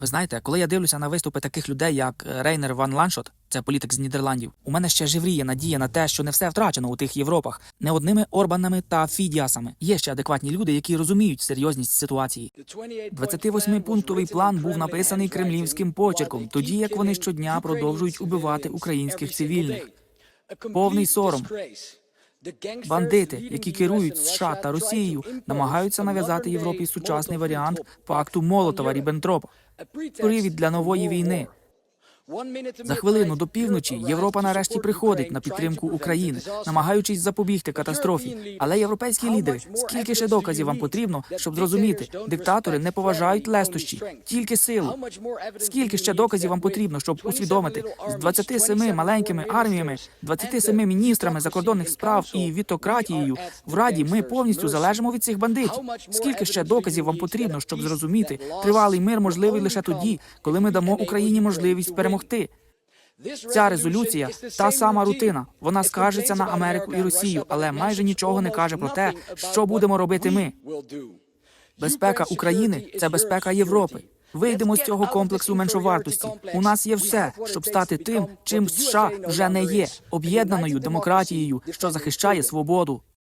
Ви знаєте, коли я дивлюся на виступи таких людей, як е, Рейнер Ван Ланшот, це політик з Нідерландів, у мене ще живріє надія на те, що не все втрачено у тих Європах, не одними Орбанами та Фідіасами. Є ще адекватні люди, які розуміють серйозність ситуації. 28-пунктовий план був написаний кремлівським почерком, тоді як вони щодня продовжують убивати українських цивільних. Повний сором. Бандити, які керують США та Росією, намагаються нав'язати Європі сучасний варіант пакту Молотова Ріббентропа. Привід для нової війни. За хвилину до півночі Європа нарешті приходить на підтримку України, намагаючись запобігти катастрофі. Але європейські лідери, скільки ще доказів вам потрібно, щоб зрозуміти, диктатори не поважають лестощі, тільки силу. Скільки ще доказів вам потрібно, щоб усвідомити з 27 маленькими арміями, 27 міністрами закордонних справ і вітократією в раді ми повністю залежимо від цих бандитів. Скільки ще доказів вам потрібно, щоб зрозуміти, тривалий мир можливий лише тоді, коли ми дамо Україні можливість перемогти. Ця резолюція та сама рутина. Вона скаржиться на Америку і Росію, але майже нічого не каже про те, що будемо робити ми. Безпека України це безпека Європи. Вийдемо з цього комплексу меншовартості. У нас є все, щоб стати тим, чим США вже не є об'єднаною демократією, що захищає свободу.